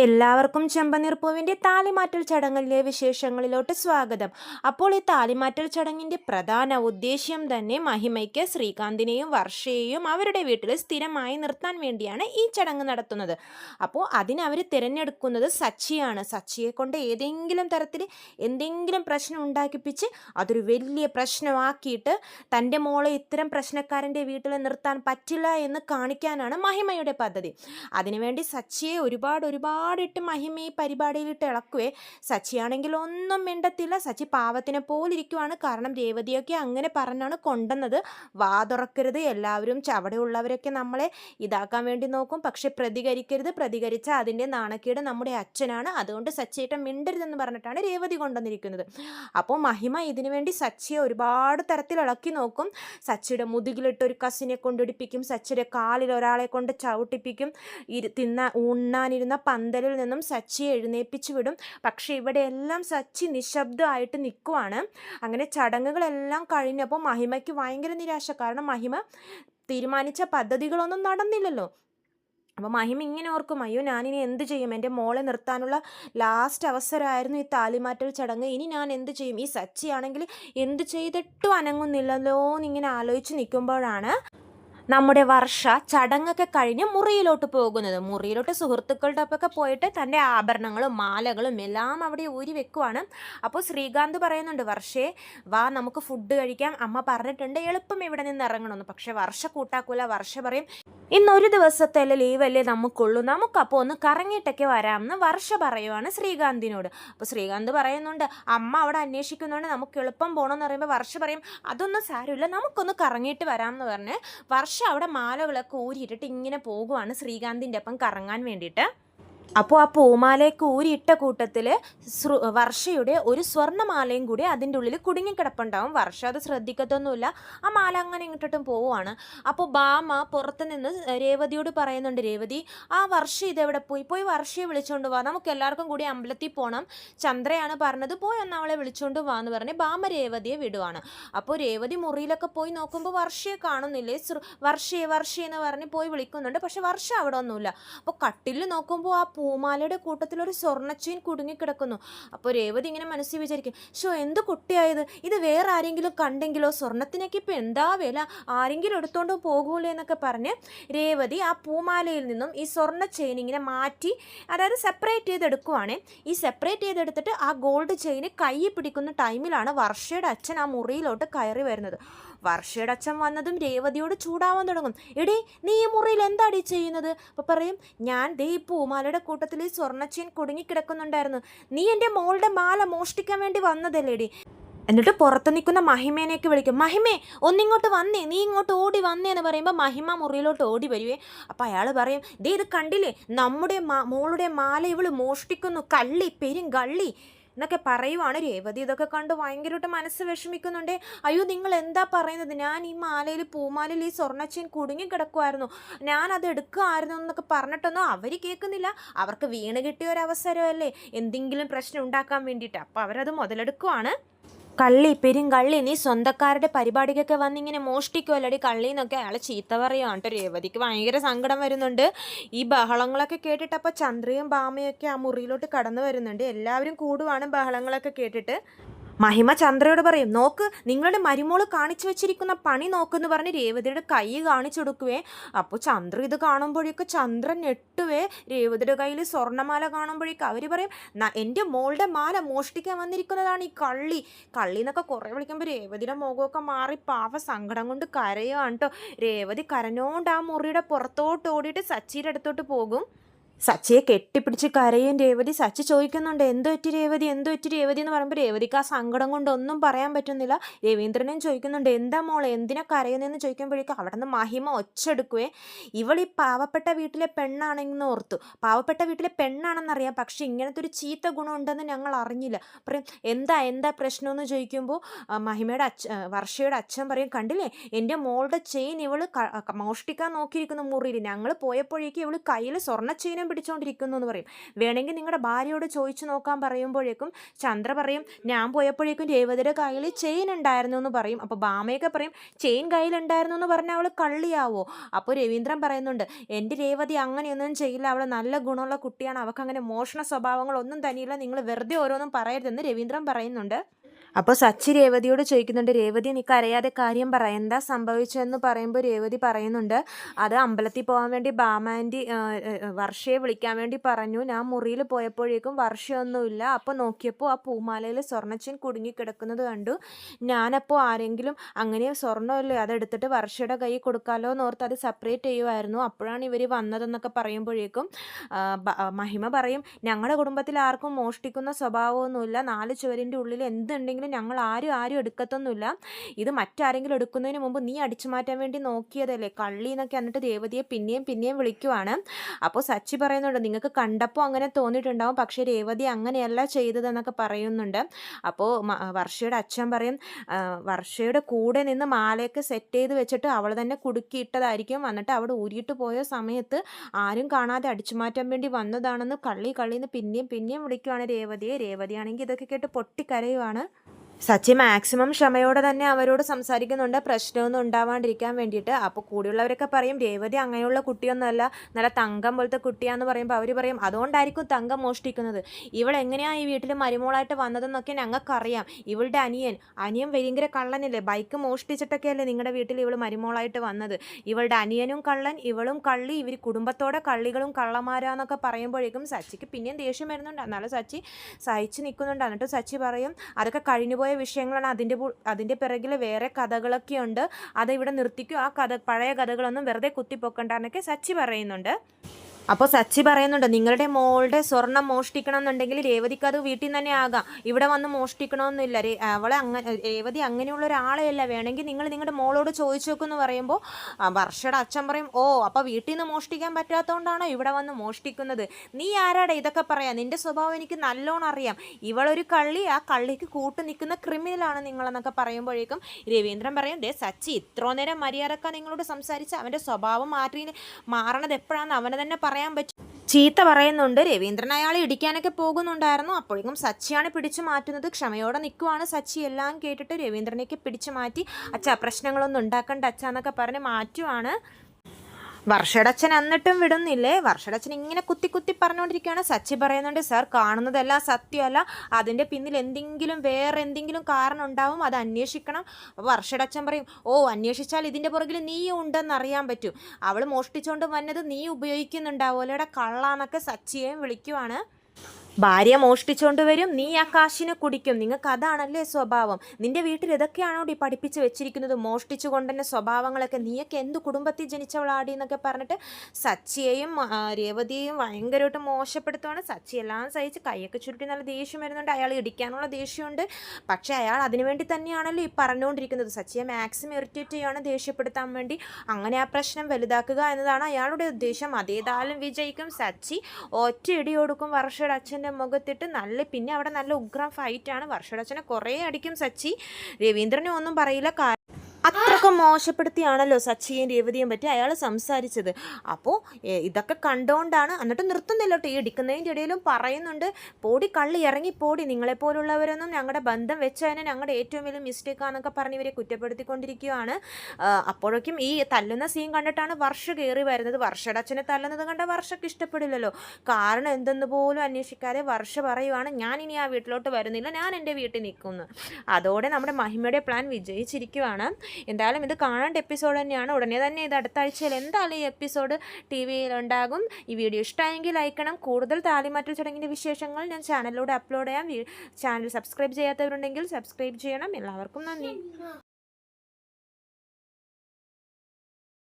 എല്ലാവർക്കും ചെമ്പനീർപ്പൂവിന്റെ താലിമാറ്റൽ ചടങ്ങിലെ വിശേഷങ്ങളിലോട്ട് സ്വാഗതം. അപ്പോൾ ഈ താലിമാറ്റൽ ചടങ്ങിന്റെ പ്രധാന ഉദ്ദേശ്യം തന്നെ മഹിമയ്ക്ക് ശ്രീകാന്തിനെയും വർഷയെയും അവരുടെ വീട്ടിൽ സ്ഥിരമായി നിർത്താൻ വേണ്ടിയാണ് ഈ ചടങ്ങ് നടത്തുന്നത്. അപ്പോൾ അതിനവർ തിരഞ്ഞെടുക്കുന്നത് സച്ചിയാണ്. സച്ചിയെ കൊണ്ട് ഏതെങ്കിലും തരത്തിൽ എന്തെങ്കിലും പ്രശ്നം ഉണ്ടാക്കിപ്പിച്ച് അതൊരു വലിയ പ്രശ്നമാക്കിയിട്ട് തന്റെ മോളെ ഇത്തരം പ്രശ്നക്കാരന്റെ വീട്ടിൽ നിർത്താൻ പറ്റില്ല എന്ന് കാണിക്കാനാണ് മഹിമയുടെ പദ്ധതി. അതിനുവേണ്ടി സച്ചിയെ ഒരുപാട് ഒരുപാടിട്ട് മഹിമ ഈ പരിപാടിയിലിട്ട് ഇളക്കുവേ സച്ചിയാണെങ്കിൽ ഒന്നും മിണ്ടത്തില്ല. സച്ചി പാവത്തിനെ പോലിരിക്കുവാണ്. കാരണം രേവതിയൊക്കെ അങ്ങനെ പറഞ്ഞാണ് കൊണ്ടുവന്നത്. വാ തുറക്കരുത് എല്ലാവരും ച- അവിടെയുള്ളവരൊക്കെ നമ്മളെ ഇതാക്കാൻ വേണ്ടി നോക്കും. പക്ഷെ പ്രതികരിക്കരുത്. പ്രതികരിച്ച അതിന്റെ നാണക്കേട് നമ്മുടെ അച്ഛനാണ്. അതുകൊണ്ട് സച്ചിയേട്ടൻ മിണ്ടരുതെന്ന് പറഞ്ഞിട്ടാണ് രേവതി കൊണ്ടുവന്നിരിക്കുന്നത്. അപ്പോൾ മഹിമ ഇതിനു വേണ്ടി സച്ചിയെ ഒരുപാട് തരത്തിൽ ഇളക്കി നോക്കും. സച്ചിയുടെ മുതുകിലിട്ട് ഒരു കസിനെ കൊണ്ടിടിപ്പിക്കും. സച്ചിയുടെ കാലിൽ ഒരാളെ കൊണ്ട് ചവിട്ടിപ്പിക്കും. ഇരു തിന്ന ഉണ്ണാനിരുന്ന പന്തലിൽ നിന്നും സച്ചിയെ എഴുന്നേപ്പിച്ചു വിടും. പക്ഷേ ഇവിടെയെല്ലാം സച്ചി നിശബ്ദമായിട്ട് നിൽക്കുവാണ്. അങ്ങനെ ചടങ്ങുകളെല്ലാം കഴിഞ്ഞപ്പോൾ മഹിമയ്ക്ക് ഭയങ്കര നിരാശ. കാരണം മഹിമ തീരുമാനിച്ച പദ്ധതികളൊന്നും നടന്നില്ലല്ലോ. അപ്പോൾ മഹിമ ഇങ്ങനെ ഓർക്കും അയ്യോ ഞാനിനി എന്ത് ചെയ്യും? എന്റെ മോളെ നിർത്താനുള്ള ലാസ്റ്റ് അവസരമായിരുന്നു ഈ താലിമാറ്റൽ ചടങ്ങ്. ഇനി ഞാൻ എന്ത് ചെയ്യും? ഈ സച്ചിയാണെങ്കിൽ എന്ത് ചെയ്തിട്ടും അനങ്ങുന്നില്ലല്ലോ എന്നിങ്ങനെ ആലോചിച്ച് നിൽക്കുമ്പോഴാണ് നമ്മുടെ വർഷ ചടങ്ങൊക്കെ കഴിഞ്ഞ് മുറിയിലോട്ട് പോകുന്നത്. മുറിയിലോട്ട് സുഹൃത്തുക്കളുടെ ഒപ്പൊക്കെ പോയിട്ട് തന്റെ ആഭരണങ്ങളും മാലകളും എല്ലാം അവിടെ ഊരി വെക്കുവാണ്. അപ്പോൾ ശ്രീകാന്ത് പറയുന്നുണ്ട് വർഷേ വാ നമുക്ക് ഫുഡ് കഴിക്കാം. അമ്മ പറഞ്ഞിട്ടുണ്ട് എളുപ്പം ഇവിടെ നിന്ന് ഇറങ്ങണമെന്ന്. പക്ഷേ വർഷ കൂട്ടാക്കൂല. വർഷ പറയും ഇന്നൊരു ദിവസത്തെ ലീവല്ലേ നമുക്കുള്ളൂ. നമുക്കപ്പോൾ ഒന്ന് കറങ്ങിയിട്ടൊക്കെ വരാമെന്ന് വർഷ പറയുവാണ് ശ്രീകാന്തിനോട്. അപ്പോൾ ശ്രീകാന്ത് പറയുന്നുണ്ട് അമ്മ അവിടെ അന്വേഷിക്കുന്നുണ്ട് നമുക്ക് എളുപ്പം പോകണമെന്ന് പറയുമ്പോൾ വർഷ പറയും അതൊന്നും സാരമില്ല. നമുക്കൊന്ന് കറങ്ങിയിട്ട് വരാമെന്ന് പറഞ്ഞ് വർഷ അവിടെ മാലകളൊക്കെ ഊരിയിട്ടിട്ട് ഇങ്ങനെ പോകുവാണ് ശ്രീകാന്തിന്റെ ഒപ്പം കറങ്ങാൻ വേണ്ടിയിട്ട്. അപ്പോൾ ആ പൂമാലയൊക്കെ ഊരിയിട്ട കൂട്ടത്തിൽ വർഷയുടെ ഒരു സ്വർണമാലയും കൂടി അതിന്റെ ഉള്ളിൽ കുടുങ്ങിക്കിടപ്പുണ്ടാവും. വർഷ അത് ശ്രദ്ധിക്കത്തൊന്നുമില്ല. ആ മാല അങ്ങനെ ഇങ്ങോട്ടും പോവുകയാണ് അപ്പോൾ ബാമ പുറത്ത് നിന്ന് രേവതിയോട് പറയുന്നുണ്ട് രേവതി ആ വർഷ ഇതെവിടെ പോയി? പോയി വർഷയെ വിളിച്ചുകൊണ്ട് വാ. നമുക്ക് എല്ലാവർക്കും കൂടി അമ്പലത്തിൽ പോകണം ചന്ദ്രയാണ് പറഞ്ഞത് പോയി ഒന്ന് അവളെ വിളിച്ചുകൊണ്ട് വാ എന്ന് പറഞ്ഞ് ബാമ രേവതിയെ വിടുവാണ്. അപ്പോൾ രേവതി മുറിയിലൊക്കെ പോയി നോക്കുമ്പോൾ വർഷയെ കാണുന്നില്ലേ? വർഷയെ വർഷയെന്ന് പറഞ്ഞ് പോയി വിളിക്കുന്നുണ്ട്. പക്ഷെ വർഷ അവിടെ ഒന്നുമില്ല. അപ്പോൾ കട്ടിലിൽ നോക്കുമ്പോൾ ആ പൂമാലയുടെ കൂട്ടത്തിൽ ഒരു സ്വർണച്ചീൻ കുടുങ്ങിക്കിടക്കുന്നു. അപ്പോൾ രേവതി ഇങ്ങനെ മനസ്സിൽ വിചാരിക്കും ഷോ എന്ത് കുട്ടിയായത്? ഇത് വേറെ ആരെങ്കിലും കണ്ടെങ്കിലോ? സ്വർണത്തിനൊക്കെ ഇപ്പം എന്താ വില? ആരെങ്കിലും എടുത്തോണ്ട് പോകൂലേ എന്നൊക്കെ പറഞ്ഞ് രേവതി ആ പൂമാലയിൽ നിന്നും ഈ സ്വർണ ചെയിൻ ഇങ്ങനെ മാറ്റി അതായത് സെപ്പറേറ്റ് ചെയ്തെടുക്കുവാണ്. ഈ സെപ്പറേറ്റ് ചെയ്തെടുത്തിട്ട് ആ ഗോൾഡ് ചെയിൻ കൈ പിടിക്കുന്ന ടൈമിലാണ് വർഷയുടെ അച്ഛൻ ആ മുറിയിലോട്ട് കയറി വരുന്നത്. വർഷയുടെ അച്ഛൻ വന്നതും രേവതിയോട് ചൂടാവാൻ തുടങ്ങും. എടീ നീ ഈ മുറിയിൽ എന്താടി ചെയ്യുന്നത്? അപ്പോൾ പറയും ഞാൻ ദേ ഈ പൂമാലയുടെ കൂട്ടത്തിൽ ഈ സ്വർണച്ചെയിൻ കുടുങ്ങിക്കിടക്കുന്നുണ്ടായിരുന്നു. നീ എന്റെ മോളുടെ മാല മോഷ്ടിക്കാൻ വേണ്ടി വന്നതല്ലേടി? എന്നിട്ട് പുറത്ത് നിൽക്കുന്ന മഹിമേനെയൊക്കെ വിളിക്കും. മഹിമേ ഒന്നിങ്ങോട്ട് വന്നേ നീ ഇങ്ങോട്ട് ഓടി വന്നേ എന്ന് പറയുമ്പോൾ മഹിമ മുറിയിലോട്ട് ഓടി വരുവേ. അപ്പം അയാൾ പറയും ദേ ഇത് കണ്ടില്ലേ? നമ്മുടെ മോളുടെ മാല ഇവൾ മോഷ്ടിക്കുന്നു. കള്ളി പെരും കള്ളി. എന്നൊക്കെ പറയുവാണ് രേവതി. ഇതൊക്കെ കണ്ട് ഭയങ്കരമായിട്ട് മനസ്സ് വിഷമിക്കുന്നുണ്ട്. അയ്യോ നിങ്ങൾ എന്താ പറയുന്നത്? ഞാൻ ഈ മാലയിൽ പൂമാലയിൽ ഈ സ്വർണച്ചെയിൻ കുടുങ്ങി കിടക്കുമായിരുന്നു ഞാൻ അത് എടുക്കുമായിരുന്നു എന്നൊക്കെ പറഞ്ഞിട്ടൊന്നും അവർ കേൾക്കുന്നില്ല. അവർക്ക് വീണ് കിട്ടിയ ഒരു അവസരമല്ലേ? എന്തെങ്കിലും പ്രശ്നം ഉണ്ടാക്കാൻ വേണ്ടിയിട്ട്. അപ്പോൾ അവരത് മുതലെടുക്കുവാണ്. കള്ളി പെരും കള്ളി നീ സ്വന്തക്കാരുടെ പരിപാടിക്കൊക്കെ വന്നിങ്ങനെ മോഷ്ടിക്കുമല്ലടി കള്ളി എന്നൊക്കെ അയാൾ ചീത്ത പറയുക കേട്ടോ രേവതിക്ക് ഭയങ്കര സങ്കടം വരുന്നുണ്ട്. ഈ ബഹളങ്ങളൊക്കെ കേട്ടിട്ട് അപ്പോൾ ചന്ദ്രയും ബാമയൊക്കെ ആ മുറിയിലോട്ട് കടന്നു വരുന്നുണ്ട്. എല്ലാവരും കൂടുവാണ് ബഹളങ്ങളൊക്കെ കേട്ടിട്ട്. മഹിമ ചന്ദ്രയോട് പറയും നോക്ക് നിങ്ങളുടെ മരുമോൾ കാണിച്ചു വെച്ചിരിക്കുന്ന പണി നോക്കെന്ന് പറഞ്ഞ് രേവതിയുടെ കൈ കാണിച്ചു കൊടുക്കുവേ. അപ്പോൾ ചന്ദ്ര ഇത് കാണുമ്പോഴേക്ക് ചന്ദ്രൻ ഞെട്ടുവേ. രേവതിയുടെ കയ്യിൽ സ്വർണമാല കാണുമ്പോഴേക്ക് അവർ പറയും "ന- എന്റെ മോളുടെ മാല മോഷ്ടിക്കാൻ വന്നിരിക്കുന്നതാണ് ഈ കള്ളി. കള്ളി എന്നൊക്കെ കുറേ വിളിക്കുമ്പോൾ രേവതിയുടെ മുഖമൊക്കെ മാറി പാവ സങ്കടം കൊണ്ട് കരയുകയാണ് കേട്ടോ രേവതി കരഞ്ഞോണ്ട് ആ മുറിയുടെ പുറത്തോട്ട് ഓടിയിട്ട് സച്ചിയുടെ അടുത്തോട്ട് പോകും. സച്ചിയെ കെട്ടിപ്പിടിച്ച് കരയും രേവതി സച്ചി ചോദിക്കുന്നുണ്ട് എന്തോ ഒറ്റ രേവതി? എന്തോ ഒറ്റ രേവതി? എന്ന് പറയുമ്പോൾ രേവതിക്ക് ആ സങ്കടം കൊണ്ടൊന്നും പറയാൻ പറ്റുന്നില്ല. രവീന്ദ്രനും ചോദിക്കുന്നുണ്ട് എന്താ മോളെ എന്തിനാ കരയുന്നതെന്ന് ചോദിക്കുമ്പോഴേക്കും അവിടെ നിന്ന് മഹിമ ഒച്ചെടുക്കുവേ. ഇവൾ ഈ പാവപ്പെട്ട വീട്ടിലെ പെണ്ണാണെന്ന് ഓർത്തു. പാവപ്പെട്ട വീട്ടിലെ പെണ്ണാണെന്നറിയാം പക്ഷെ ഇങ്ങനത്തെ ഒരു ചീത്ത ഗുണം ഉണ്ടെന്ന് ഞങ്ങൾ അറിഞ്ഞില്ല. പറയും എന്താ എന്താ പ്രശ്നമെന്ന്? ചോദിക്കുമ്പോൾ ആ, മഹിമയുടെ അച്ഛ വർഷയുടെ അച്ഛൻ പറയും കണ്ടില്ലേ? എന്റെ മോളുടെ ചെയിൻ ഇവൾ മോഷ്ടിക്കാൻ നോക്കിയിരിക്കുന്നു മുറിയിൽ ഞങ്ങൾ പോയപ്പോഴേക്കും ഇവൾ കയ്യിൽ സ്വർണ ചെയിനും സമയം പിടിച്ചുകൊണ്ടിരിക്കുന്നു എന്ന് പറയും. വേണമെങ്കിൽ നിങ്ങളുടെ ഭാര്യയോട് ചോദിച്ചു നോക്കാൻ പറയുമ്പോഴേക്കും ചന്ദ്ര പറയും ഞാൻ പോയപ്പോഴേക്കും രേവതിയുടെ കയ്യിൽ ചെയിൻ ഉണ്ടായിരുന്നു എന്ന് പറയും. അപ്പോൾ ബാമയൊക്കെ പറയും ചെയിൻ കയ്യിലുണ്ടായിരുന്നു എന്ന് പറഞ്ഞാൽ അവൾ കള്ളിയാവോ? അപ്പോൾ രവീന്ദ്രൻ പറയുന്നുണ്ട് എന്റെ രേവതി അങ്ങനെയൊന്നും ചെയ്യില്ല. അവൾ നല്ല ഗുണമുള്ള കുട്ടിയാണ്. അവൾക്ക് അങ്ങനെ മോഷണ സ്വഭാവങ്ങളൊന്നും തന്നെയില്ല നിങ്ങൾ വെറുതെ ഓരോന്നും പറയരുതെന്ന് രവീന്ദ്രൻ പറയുന്നുണ്ട്. അപ്പോൾ സച്ചി രേവതിയോട് ചോദിക്കുന്നുണ്ട് രേവതി നിനക്ക് അറിയാതെ കാര്യം പറ. എന്താ സംഭവിച്ചതെന്ന് പറയുമ്പോൾ രേവതി പറയുന്നുണ്ട് അത് അമ്പലത്തിൽ പോകാൻ വേണ്ടി ബാമാന്റെ വർഷയെ വിളിക്കാൻ വേണ്ടി പറഞ്ഞു. ഞാൻ മുറിയിൽ പോയപ്പോഴേക്കും വർഷയൊന്നുമില്ല. അപ്പോൾ നോക്കിയപ്പോൾ ആ പൂമാലയിൽ സ്വർണച്ചൻ കുടുങ്ങി കിടക്കുന്നത് കണ്ടു. ഞാനപ്പോൾ ആരെങ്കിലും അങ്ങനെ സ്വർണമല്ലേ അതെടുത്തിട്ട് വർഷയുടെ കൈ കൊടുക്കാമല്ലോ എന്ന് ഓർത്ത് അത് സെപ്പറേറ്റ് ചെയ്യുമായിരുന്നു അപ്പോഴാണ് ഇവർ വന്നതെന്നൊക്കെ പറയുമ്പോഴേക്കും മഹിമ പറയും ഞങ്ങളുടെ കുടുംബത്തിൽ ആർക്കും മോഷ്ടിക്കുന്ന സ്വഭാവമൊന്നുമില്ല. നാല് ചുവരിന്റെ ഉള്ളിൽ എന്തുണ്ടെങ്കിലും ഞങ്ങൾ ആരും ആരും എടുക്കത്തൊന്നുമില്ല. ഇത് മറ്റാരെങ്കിലും എടുക്കുന്നതിന് മുമ്പ് നീ അടിച്ചു മാറ്റാൻ വേണ്ടി നോക്കിയതല്ലേ? കള്ളി എന്നൊക്കെ എന്നിട്ട് രേവതിയെ പിന്നെയും പിന്നെയും വിളിക്കുവാണ്. അപ്പോൾ സച്ചി പറയുന്നുണ്ട് നിങ്ങൾക്ക് കണ്ടപ്പോൾ അങ്ങനെ തോന്നിയിട്ടുണ്ടാവും പക്ഷേ രേവതി അങ്ങനെയല്ല ചെയ്തതെന്നൊക്കെ പറയുന്നുണ്ട്. അപ്പോൾ വർഷയുടെ അച്ഛൻ പറയും വർഷയുടെ കൂടെ നിന്ന് മാലയൊക്കെ സെറ്റ് ചെയ്ത് വെച്ചിട്ട് അവൾ തന്നെ കുടുക്കിയിട്ടതായിരിക്കും എന്നിട്ട് അവിടെ ഊരിയിട്ട് പോയ സമയത്ത് ആരും കാണാതെ അടിച്ചു മാറ്റാൻ വേണ്ടി വന്നതാണെന്ന് കള്ളി കള്ളിന്ന് പിന്നെയും പിന്നെയും വിളിക്കുവാണ് രേവതിയെ. രേവതിയാണെങ്കിൽ ഇതൊക്കെ കേട്ട് പൊട്ടിക്കരയുവാണ്. സച്ചി മാക്സിമം ക്ഷമയോടെ തന്നെ അവരോട് സംസാരിക്കുന്നുണ്ട്. പ്രശ്നമൊന്നും ഉണ്ടാവാണ്ടിരിക്കാൻ വേണ്ടിയിട്ട്. അപ്പോൾ കൂടെയുള്ളവരൊക്കെ പറയും രേവതി അങ്ങനെയുള്ള കുട്ടിയൊന്നുമല്ല. നല്ല തങ്കം പോലത്തെ കുട്ടിയാന്ന് പറയുമ്പോൾ അവർ പറയും അതുകൊണ്ടായിരിക്കും തങ്കം മോഷ്ടിക്കുന്നത്. ഇവൾ എങ്ങനെയാണ് ഈ വീട്ടിൽ മരുമോളായിട്ട് വന്നതെന്നൊക്കെ ഞങ്ങൾക്കറിയാം. ഇവളുടെ അനിയൻ അനിയൻ ഭയങ്കര കള്ളനല്ലേ? ബൈക്ക് മോഷ്ടിച്ചിട്ടൊക്കെയല്ലേ നിങ്ങളുടെ വീട്ടിൽ ഇവൾ മരുമോളായിട്ട് വന്നത്. ഇവളുടെ അനിയനും കള്ളൻ ഇവളും കള്ളി ഇവർ കുടുംബത്തോടെ കള്ളികളും കള്ളന്മാരാന്നൊക്കെ പറയുമ്പോഴേക്കും സച്ചിക്ക് പിന്നെയും ദേഷ്യം വരുന്നുണ്ട്. എന്നാലും സച്ചി സഹിച്ച് നിൽക്കുന്നുണ്ട് എന്നിട്ട് സച്ചി പറയും അതൊക്കെ കഴിഞ്ഞുപോയ വിഷയങ്ങളാണ് അതിന്റെ അതിന്റെ പിറകിൽ വേറെ കഥകളൊക്കെ ഉണ്ട് അത് ഇവിടെ നിർത്തിക്കും. ആ കഥ പഴയ കഥകളൊന്നും വെറുതെ കുത്തിപ്പൊക്കണ്ടെന്നൊക്കെ സച്ചി പറയുന്നുണ്ട്. അപ്പോൾ സച്ചി പറയുന്നുണ്ട് നിങ്ങളുടെ മോളുടെ സ്വർണം മോഷ്ടിക്കണം എന്നുണ്ടെങ്കിൽ രേവതിക്ക് അത് വീട്ടിൽ തന്നെ ആകാം. ഇവിടെ വന്ന് മോഷ്ടിക്കണമെന്നില്ല. അവളെ അങ്ങനെ രേവതി അങ്ങനെയുള്ള ഒരാളെയല്ല. വേണമെങ്കിൽ നിങ്ങൾ നിങ്ങളുടെ മോളോട് ചോദിച്ചു നോക്കുമെന്ന് പറയുമ്പോൾ വർഷയുടെ അച്ഛൻ പറയും ഓ അപ്പോൾ വീട്ടിൽ നിന്ന് മോഷ്ടിക്കാൻ പറ്റാത്തതുകൊണ്ടാണോ ഇവിടെ വന്ന് മോഷ്ടിക്കുന്നത്? നീ ആരാടാ ഇതൊക്കെ പറയാം? നിന്റെ സ്വഭാവം എനിക്ക് നല്ലോണം അറിയാം. ഇവളൊരു കള്ളി ആ കള്ളിക്ക് കൂട്ടു നിൽക്കുന്ന ക്രിമിനലാണ് നിങ്ങളെന്നൊക്കെ പറയുമ്പോഴേക്കും രവീന്ദ്രൻ പറയും ദേ സച്ചി ഇത്രോ നേരം മര്യാദക്ക നിങ്ങളോട് സംസാരിച്ച് അവന്റെ സ്വഭാവം മാറ്റി മാറണത് എപ്പോഴാണെന്ന് അവനെ തന്നെ പറയാൻ പറ്റും. ചീത്ത പറയുന്നുണ്ട്. രവീന്ദ്രൻ അയാളെ ഇടിക്കാനൊക്കെ പോകുന്നുണ്ടായിരുന്നു. അപ്പോഴേക്കും സച്ചിയാണ് പിടിച്ചു മാറ്റുന്നത്. ക്ഷമയോടെ നിൽക്കുവാണ് സച്ചി. എല്ലാം കേട്ടിട്ട് രവീന്ദ്രനെയൊക്കെ പിടിച്ചു മാറ്റി. അച്ഛാ പ്രശ്നങ്ങളൊന്നും ഉണ്ടാക്കണ്ട അച്ഛാന്നൊക്കെ പറഞ്ഞ് മാറ്റുവാണ് വർഷടച്ചൻ എന്നിട്ടും വിടുന്നില്ലേ? വർഷടച്ചൻ ഇങ്ങനെ കുത്തി കുത്തി പറഞ്ഞുകൊണ്ടിരിക്കുകയാണ്. സച്ചി പറയുന്നുണ്ട് സാർ കാണുന്നതെല്ലാം സത്യമല്ല. അതിന്റെ പിന്നിൽ എന്തെങ്കിലും വേറെ എന്തെങ്കിലും കാരണം ഉണ്ടാവും അത് അന്വേഷിക്കണം. അപ്പോൾ വർഷടച്ചൻ പറയും ഓ അന്വേഷിച്ചാൽ ഇതിന്റെ പുറകിൽ നീ ഉണ്ടെന്ന് അറിയാൻ പറ്റും. അവൾ മോഷ്ടിച്ചുകൊണ്ട് വന്നത് നീ ഉപയോഗിക്കുന്നുണ്ടാവുമല്ലോടെ കള്ളാന്നൊക്കെ സച്ചിയെയും വിളിക്കുവാണ്. ഭാര്യ മോഷ്ടിച്ചോണ്ട് വരും നീ ആ കാശിനെ കുടിക്കും. നിങ്ങൾക്ക് അതാണല്ലേ സ്വഭാവം. നിന്റെ വീട്ടിൽ ഇതൊക്കെയാണോ ഈ പഠിപ്പിച്ച് വെച്ചിരിക്കുന്നത്? മോഷ്ടിച്ചു കൊണ്ടുതന്നെ സ്വഭാവങ്ങളൊക്കെ നീയൊക്കെ എന്ത് കുടുംബത്തിൽ ജനിച്ചവളാടി എന്നൊക്കെ പറഞ്ഞിട്ട് സച്ചിയെയും രേവതിയെയും ഭയങ്കരമായിട്ട് മോശപ്പെടുത്തുവാണ്. സച്ചി എല്ലാം സഹിച്ച് കൈയൊക്കെ ചുരുട്ടി നല്ല ദേഷ്യം വരുന്നുണ്ട്. അയാൾ ഇടിക്കാനുള്ള ദേഷ്യമുണ്ട്. പക്ഷേ അയാൾ അതിനുവേണ്ടി തന്നെയാണല്ലോ ഈ പറഞ്ഞുകൊണ്ടിരിക്കുന്നത്. സച്ചിയെ മാക്സിമം ഇറിറ്റേറ്റ് ചെയ്യുകയാണ് ദേഷ്യപ്പെടുത്താൻ വേണ്ടി. അങ്ങനെ ആ പ്രശ്നം വലുതാക്കുക എന്നതാണ് അയാളുടെ ഉദ്ദേശം. അതേതായാലും വിജയിക്കും. സച്ചി ഒറ്റ ഇടി കൊടുക്കും. വർഷയുടെ അച്ഛന്റെ മുഖത്തിട്ട് നല്ല പിന്നെ അവിടെ നല്ല ഉഗ്രം ഫൈറ്റാണ് വർഷടച്ചനെ കുറേ അടിക്കും സച്ചി. രവീന്ദ്രനെ ഒന്നും പറയില്ല. കാ- അത്രക്കും മോശപ്പെടുത്തിയാണല്ലോ സച്ചിയും രേവതിയും പറ്റി അയാൾ സംസാരിച്ചത്. അപ്പോൾ ഇതൊക്കെ കണ്ടുകൊണ്ടാണ് എന്നിട്ട് നിർത്തുന്നില്ല കേട്ടോ ഈ ഇടിക്കുന്നതിന്റെ ഇടയിലും പറയുന്നുണ്ട്. പോടി കള്ളി ഇറങ്ങി പോടി. നിങ്ങളെപ്പോലുള്ളവരൊന്നും ഞങ്ങളുടെ ബന്ധം വെച്ച് തന്നെ ഞങ്ങളുടെ ഏറ്റവും വലിയ മിസ്റ്റേക്കാന്നൊക്കെ പറഞ്ഞ് ഇവരെ കുറ്റപ്പെടുത്തിക്കൊണ്ടിരിക്കുകയാണ് അപ്പോഴേക്കും ഈ തല്ലുന്ന സീൻ കണ്ടിട്ടാണ് വർഷ കയറി വരുന്നത്. വർഷയുടെ അച്ഛനെ തല്ലുന്നത് കണ്ട വർഷക്ക് ഇഷ്ടപ്പെടില്ലല്ലോ. കാരണം എന്തെന്ന് പോലും അന്വേഷിക്കാതെ വർഷ പറയുവാണ് ഞാൻ ഇനി ആ വീട്ടിലോട്ട് വരുന്നില്ല. ഞാൻ എന്റെ വീട്ടിൽ നിൽക്കുന്നു. അതോടെ നമ്മുടെ മഹിമയുടെ പ്ലാൻ വിജയിച്ചിരിക്കുവാണ്. എന്തായാലും ഇത് കാണേണ്ട എപ്പിസോഡ് തന്നെയാണ്. ഉടനെ തന്നെ ഇത് അടുത്ത ആഴ്ചയിൽ എന്തായാലും ഈ എപ്പിസോഡ് ടി വിയിൽ ഉണ്ടാകും. ഈ വീഡിയോ ഇഷ്ടമായെങ്കിൽ ലൈക്കണം കൂടുതൽ താലിമാറ്റൽ ചടങ്ങിന്റെ വിശേഷങ്ങൾ ഞാൻ ചാനലിലൂടെ അപ്ലോഡ് ചെയ്യാം. ചാനൽ സബ്സ്ക്രൈബ് ചെയ്യാത്തവരുണ്ടെങ്കിൽ സബ്സ്ക്രൈബ് ചെയ്യണം. എല്ലാവർക്കും നന്ദി.